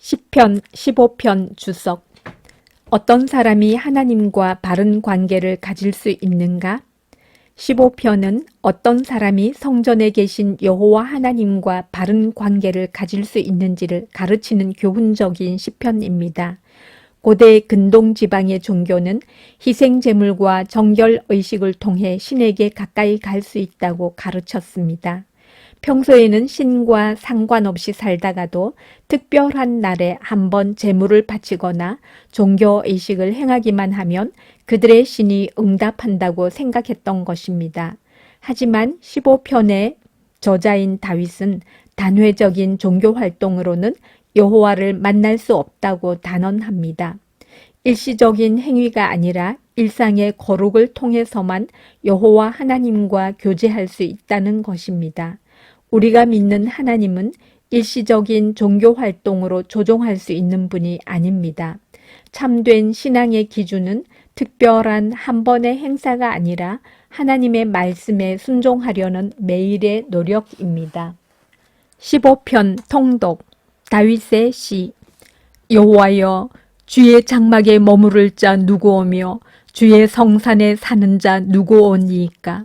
10편 15편 주석 어떤 사람이 하나님과 바른 관계를 가질 수 있는가? 15편은 어떤 사람이 성전에 계신 여호와 하나님과 바른 관계를 가질 수 있는지를 가르치는 교훈적인 시편입니다. 고대 근동 지방의 종교는 희생 제물과 정결 의식을 통해 신에게 가까이 갈 수 있다고 가르쳤습니다. 평소에는 신과 상관없이 살다가도 특별한 날에 한번 제물을 바치거나 종교 의식을 행하기만 하면 그들의 신이 응답한다고 생각했던 것입니다. 하지만 15편의 저자인 다윗은 단회적인 종교 활동으로는 여호와를 만날 수 없다고 단언합니다. 일시적인 행위가 아니라 일상의 거룩을 통해서만 여호와 하나님과 교제할 수 있다는 것입니다. 우리가 믿는 하나님은 일시적인 종교 활동으로 조종할 수 있는 분이 아닙니다. 참된 신앙의 기준은 특별한 한 번의 행사가 아니라 하나님의 말씀에 순종하려는 매일의 노력입니다. 15편 통독 다윗의 시 여호와여 주의 장막에 머무를 자 누구오며 주의 성산에 사는 자 누구오니이까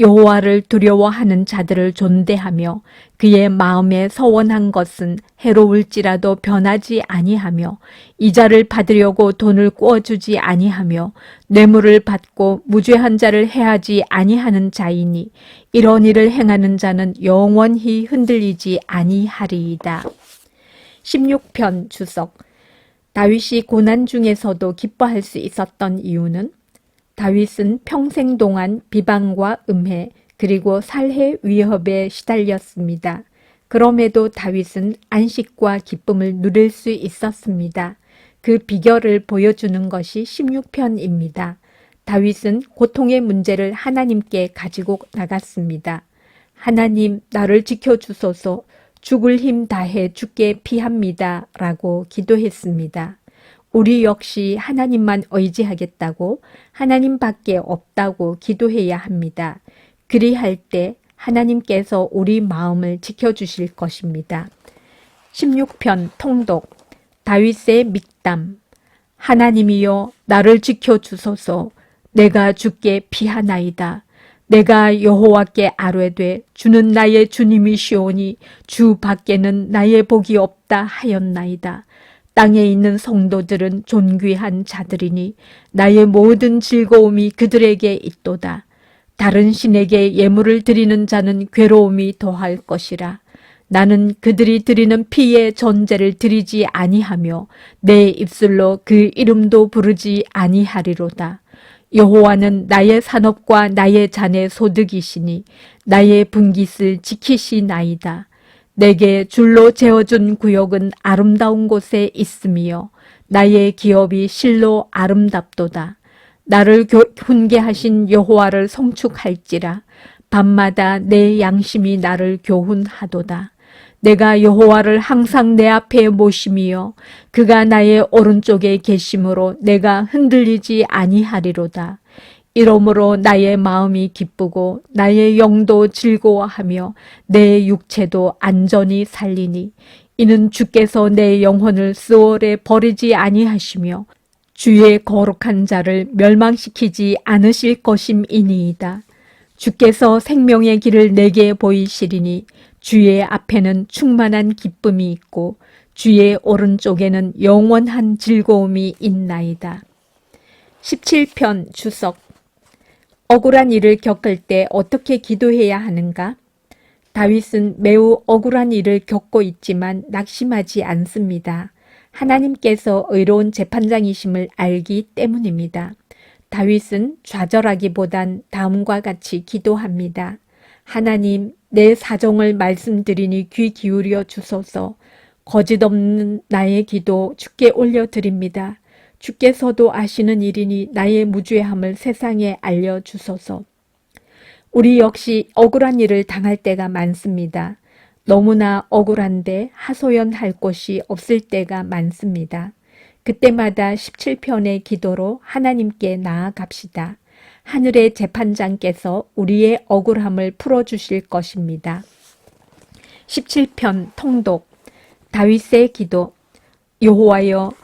여호와를 두려워하는 자들을 존대하며 그의 마음에 서원한 것은 해로울지라도 변하지 아니하며 이자를 받으려고 돈을 꾸어주지 아니하며 뇌물을 받고 무죄한 자를 해하지 아니하는 자이니 이런 일을 행하는 자는 영원히 흔들리지 아니하리이다. 16편 주석 다윗이 고난 중에서도 기뻐할 수 있었던 이유는 다윗은 평생 동안 비방과 음해 그리고 살해 위협에 시달렸습니다. 그럼에도 다윗은 안식과 기쁨을 누릴 수 있었습니다. 그 비결을 보여주는 것이 16편입니다. 다윗은 고통의 문제를 하나님께 가지고 나갔습니다. 하나님, 나를 지켜주소서 죽을 힘 다해 죽게 피합니다. 라고 기도했습니다. 우리 역시 하나님만 의지하겠다고 하나님 밖에 없다고 기도해야 합니다. 그리할 때 하나님께서 우리 마음을 지켜주실 것입니다. 16편 통독 다윗의 믹담 하나님이여 나를 지켜주소서 내가 주께 피하나이다. 내가 여호와께 아뢰되 주는 나의 주님이시오니 주 밖에는 나의 복이 없다 하였나이다. 땅에 있는 성도들은 존귀한 자들이니 나의 모든 즐거움이 그들에게 있도다. 다른 신에게 예물을 드리는 자는 괴로움이 더할 것이라. 나는 그들이 드리는 피의 전제를 드리지 아니하며 내 입술로 그 이름도 부르지 아니하리로다. 여호와는 나의 산업과 나의 잔의 소득이시니 나의 분깃을 지키시나이다. 내게 줄로 재어준 구역은 아름다운 곳에 있으며 나의 기업이 실로 아름답도다. 나를 훈계하신 여호와를 성축할지라 밤마다 내 양심이 나를 교훈하도다. 내가 여호와를 항상 내 앞에 모심이여 그가 나의 오른쪽에 계심으로 내가 흔들리지 아니하리로다. 이러므로 나의 마음이 기쁘고 나의 영도 즐거워하며 내 육체도 안전히 살리니 이는 주께서 내 영혼을 스월에 버리지 아니하시며 주의 거룩한 자를 멸망시키지 않으실 것임이니이다. 주께서 생명의 길을 내게 보이시리니 주의 앞에는 충만한 기쁨이 있고 주의 오른쪽에는 영원한 즐거움이 있나이다. 17편 주석 억울한 일을 겪을 때 어떻게 기도해야 하는가? 다윗은 매우 억울한 일을 겪고 있지만 낙심하지 않습니다. 하나님께서 의로운 재판장이심을 알기 때문입니다. 다윗은 좌절하기보단 다음과 같이 기도합니다. 하나님, 내 사정을 말씀드리니 귀 기울여 주소서. 거짓 없는 나의 기도 주께 올려드립니다. 주께서도 아시는 일이니 나의 무죄함을 세상에 알려주소서. 우리 역시 억울한 일을 당할 때가 많습니다. 너무나 억울한데 하소연할 곳이 없을 때가 많습니다. 그때마다 17편의 기도로 하나님께 나아갑시다. 하늘의 재판장께서 우리의 억울함을 풀어주실 것입니다. 17편 통독 다윗의 기도 여호와여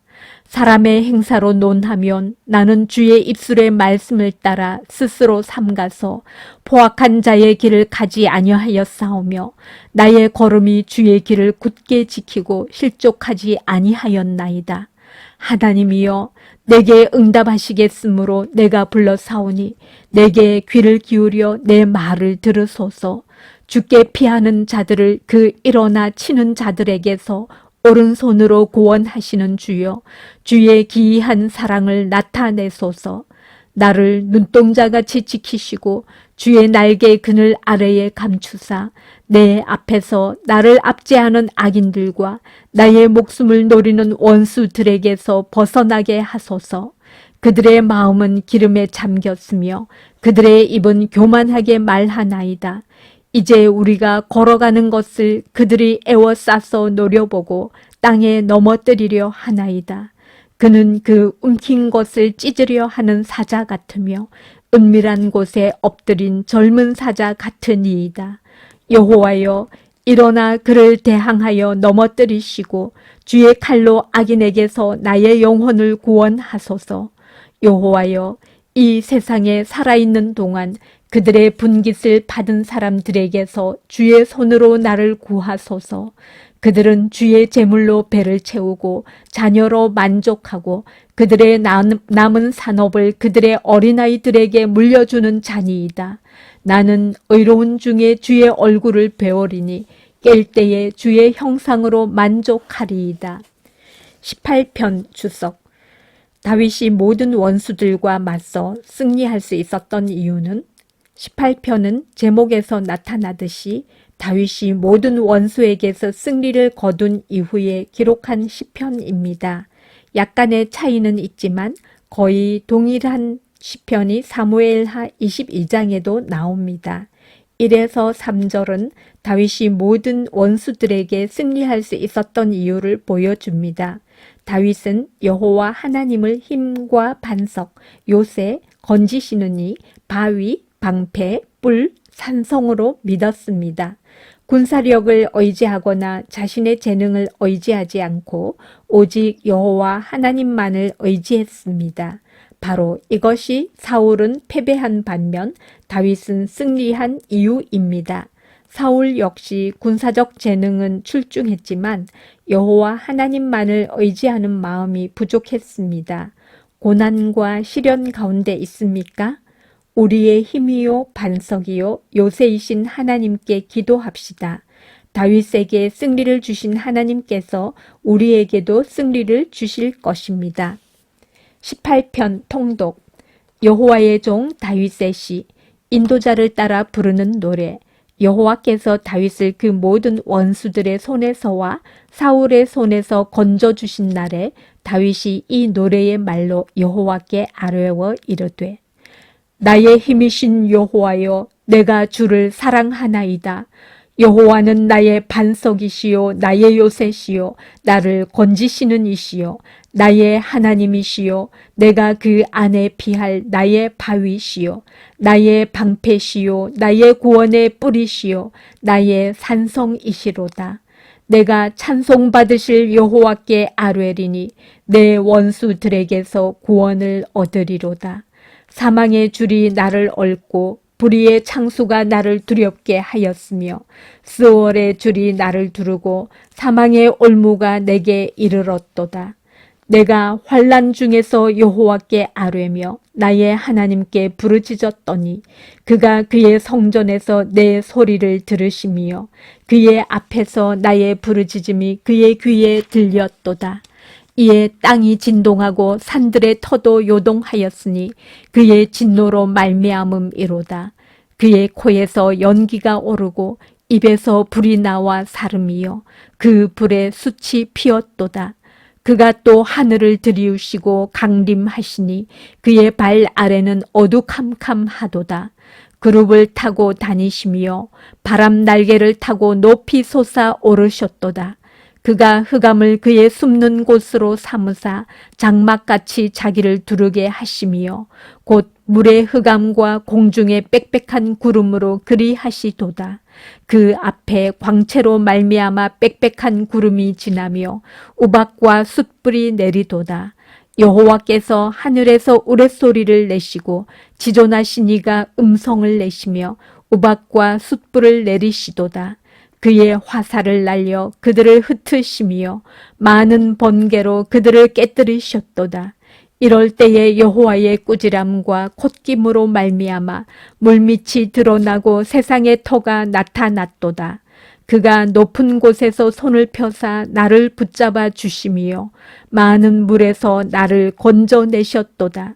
사람의 행사로 논하면 나는 주의 입술의 말씀을 따라 스스로 삼가서 포악한 자의 길을 가지 아니하였사오며 나의 걸음이 주의 길을 굳게 지키고 실족하지 아니하였나이다. 하나님이여 내게 응답하시겠으므로 내가 불러사오니 내게 귀를 기울여 내 말을 들으소서 주께 피하는 자들을 그 일어나 치는 자들에게서 오른손으로 구원하시는 주여 주의 기이한 사랑을 나타내소서 나를 눈동자같이 지키시고 주의 날개 그늘 아래에 감추사 내 앞에서 나를 압제하는 악인들과 나의 목숨을 노리는 원수들에게서 벗어나게 하소서. 그들의 마음은 기름에 잠겼으며 그들의 입은 교만하게 말하나이다. 이제 우리가 걸어가는 것을 그들이 애워싸서 노려보고 땅에 넘어뜨리려 하나이다. 그는 그 움킨 것을 찢으려 하는 사자 같으며 은밀한 곳에 엎드린 젊은 사자 같으니이다. 여호와여 일어나 그를 대항하여 넘어뜨리시고 주의 칼로 악인에게서 나의 영혼을 구원하소서. 여호와여 이 세상에 살아있는 동안 그들의 분깃을 받은 사람들에게서 주의 손으로 나를 구하소서. 그들은 주의 재물로 배를 채우고 자녀로 만족하고 그들의 남- 남은 산업을 그들의 어린아이들에게 물려주는 자니이다. 나는 의로운 중에 주의 얼굴을 배우리니 깰 때에 주의 형상으로 만족하리이다. 18편 주석 다윗이 모든 원수들과 맞서 승리할 수 있었던 이유는 18편은 제목에서 나타나듯이 다윗이 모든 원수에게서 승리를 거둔 이후에 기록한 시편입니다. 약간의 차이는 있지만 거의 동일한 시편이 사무엘하 22장에도 나옵니다. 1에서 3절은 다윗이 모든 원수들에게 승리할 수 있었던 이유를 보여줍니다. 다윗은 여호와 하나님을 힘과 반석, 요새, 건지시느니, 바위, 방패, 뿔, 산성으로 믿었습니다. 군사력을 의지하거나 자신의 재능을 의지하지 않고 오직 여호와 하나님만을 의지했습니다. 바로 이것이 사울은 패배한 반면 다윗은 승리한 이유입니다. 사울 역시 군사적 재능은 출중했지만 여호와 하나님만을 의지하는 마음이 부족했습니다. 고난과 시련 가운데 있습니까? 우리의 힘이요 반석이요 요새이신 하나님께 기도합시다. 다윗에게 승리를 주신 하나님께서 우리에게도 승리를 주실 것입니다. 18편 통독 여호와의 종 다윗의 시 인도자를 따라 부르는 노래 여호와께서 다윗을 그 모든 원수들의 손에서와 사울의 손에서 건져 주신 날에 다윗이 이 노래의 말로 여호와께 아뢰어 이르되 나의 힘이신 여호와여 내가 주를 사랑하나이다. 여호와는 나의 반석이시요 나의 요새시요 나를 건지시는 이시요 나의 하나님이시요 내가 그 안에 피할 나의 바위시요 나의 방패시요 나의 구원의 뿌리시요 나의 산성이시로다. 내가 찬송받으실 여호와께 아뢰리니 내 원수들에게서 구원을 얻으리로다. 사망의 줄이 나를 얽고 불의의 창수가 나를 두렵게 하였으며 스월의 줄이 나를 두르고 사망의 올무가 내게 이르렀도다. 내가 환란 중에서 여호와께 아뢰며 나의 하나님께 부르짖었더니 그가 그의 성전에서 내 소리를 들으시며 그의 앞에서 나의 부르짖음이 그의 귀에 들렸도다. 이에 땅이 진동하고 산들의 터도 요동하였으니 그의 진노로 말미암음이로다. 그의 코에서 연기가 오르고 입에서 불이 나와 사름이요 그 불에 숯이 피었도다. 그가 또 하늘을 들이우시고 강림하시니 그의 발 아래는 어두캄캄하도다. 그룹을 타고 다니시며 바람 날개를 타고 높이 솟아 오르셨도다. 그가 흑암을 그의 숨는 곳으로 삼으사 장막같이 자기를 두르게 하시며 곧 물의 흑암과 공중의 빽빽한 구름으로 그리하시도다. 그 앞에 광채로 말미암아 빽빽한 구름이 지나며 우박과 숯불이 내리도다. 여호와께서 하늘에서 우레소리를 내시고 지존하신 이가 음성을 내시며 우박과 숯불을 내리시도다. 그의 화살을 날려 그들을 흩으시며 많은 번개로 그들을 깨뜨리셨도다. 이럴 때에 여호와의 꾸지람과 콧김으로 말미암아 물밑이 드러나고 세상의 터가 나타났도다. 그가 높은 곳에서 손을 펴사 나를 붙잡아 주시며 많은 물에서 나를 건져내셨도다.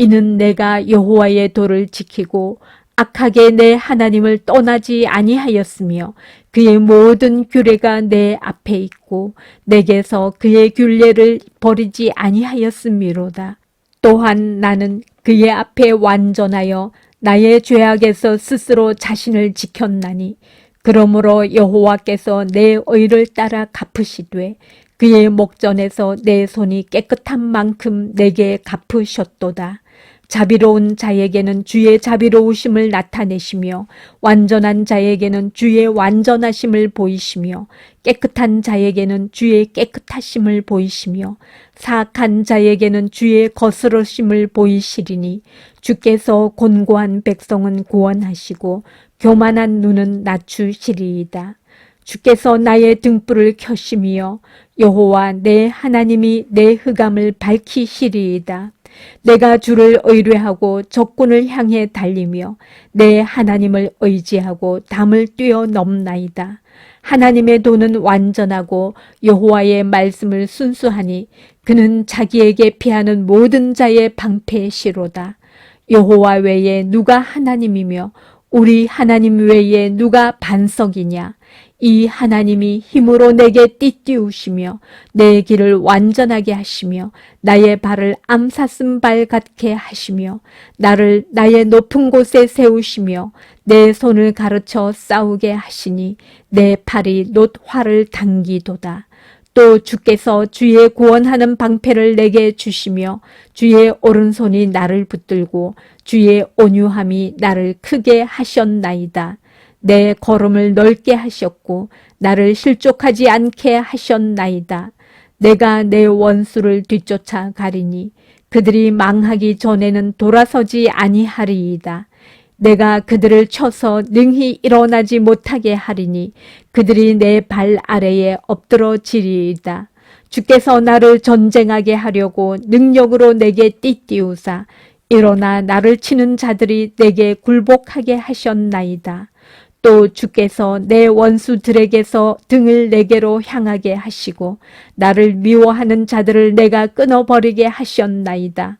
이는 내가 여호와의 도를 지키고 악하게 내 하나님을 떠나지 아니하였으며 그의 모든 규례가 내 앞에 있고 내게서 그의 균례를 버리지 아니하였음이로다. 또한 나는 그의 앞에 완전하여 나의 죄악에서 스스로 자신을 지켰나니 그러므로 여호와께서 내 의를 따라 갚으시되 그의 목전에서 내 손이 깨끗한 만큼 내게 갚으셨도다. 자비로운 자에게는 주의 자비로우심을 나타내시며 완전한 자에게는 주의 완전하심을 보이시며 깨끗한 자에게는 주의 깨끗하심을 보이시며 사악한 자에게는 주의 거스르심을 보이시리니 주께서 곤고한 백성은 구원하시고 교만한 눈은 낮추시리이다. 주께서 나의 등불을 켜시며 여호와 내 하나님이 내 흑암을 밝히시리이다. 내가 주를 의뢰하고 적군을 향해 달리며 내 하나님을 의지하고 담을 뛰어넘나이다. 하나님의 도는 완전하고 여호와의 말씀을 순수하니 그는 자기에게 피하는 모든 자의 방패시로다. 여호와 외에 누가 하나님이며 우리 하나님 외에 누가 반석이냐? 이 하나님이 힘으로 내게 띠띠우시며 내 길을 완전하게 하시며 나의 발을 암사슴 발 같게 하시며 나를 나의 높은 곳에 세우시며 내 손을 가르쳐 싸우게 하시니 내 팔이 놋 활을 당기도다. 또 주께서 주의 구원하는 방패를 내게 주시며 주의 오른손이 나를 붙들고 주의 온유함이 나를 크게 하셨나이다. 내 걸음을 넓게 하셨고 나를 실족하지 않게 하셨나이다. 내가 내 원수를 뒤쫓아 가리니 그들이 망하기 전에는 돌아서지 아니하리이다. 내가 그들을 쳐서 능히 일어나지 못하게 하리니 그들이 내 발 아래에 엎드러지리이다. 주께서 나를 전쟁하게 하려고 능력으로 내게 띠띠우사 일어나 나를 치는 자들이 내게 굴복하게 하셨나이다. 또 주께서 내 원수들에게서 등을 내게로 향하게 하시고 나를 미워하는 자들을 내가 끊어버리게 하셨나이다.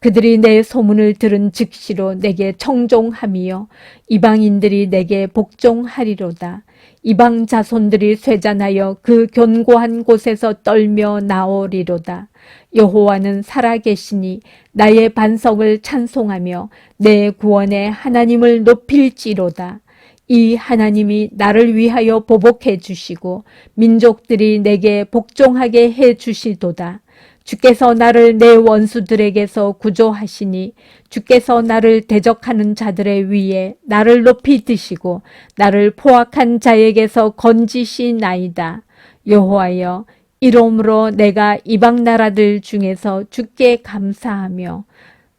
그들이 내 소문을 들은 즉시로 내게 청종함이요 이방인들이 내게 복종하리로다. 이방 자손들이 쇠잔하여 그 견고한 곳에서 떨며 나오리로다. 여호와는 살아계시니 나의 반석을 찬송하며 내 구원의 하나님을 높일지로다. 이 하나님이 나를 위하여 보복해 주시고 민족들이 내게 복종하게 해 주시도다. 주께서 나를 내 원수들에게서 구조하시니 주께서 나를 대적하는 자들의 위에 나를 높이 드시고 나를 포악한 자에게서 건지시나이다. 여호와여 이러므로 내가 이방 나라들 중에서 주께 감사하며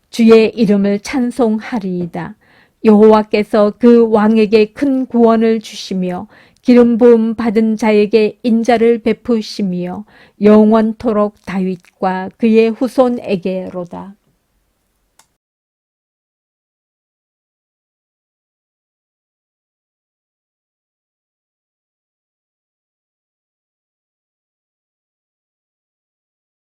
주의 이름을 찬송하리이다. 여호와께서 그 왕에게 큰 구원을 주시며 기름 부음 받은 자에게 인자를 베푸시며 영원토록 다윗과 그의 후손에게로다.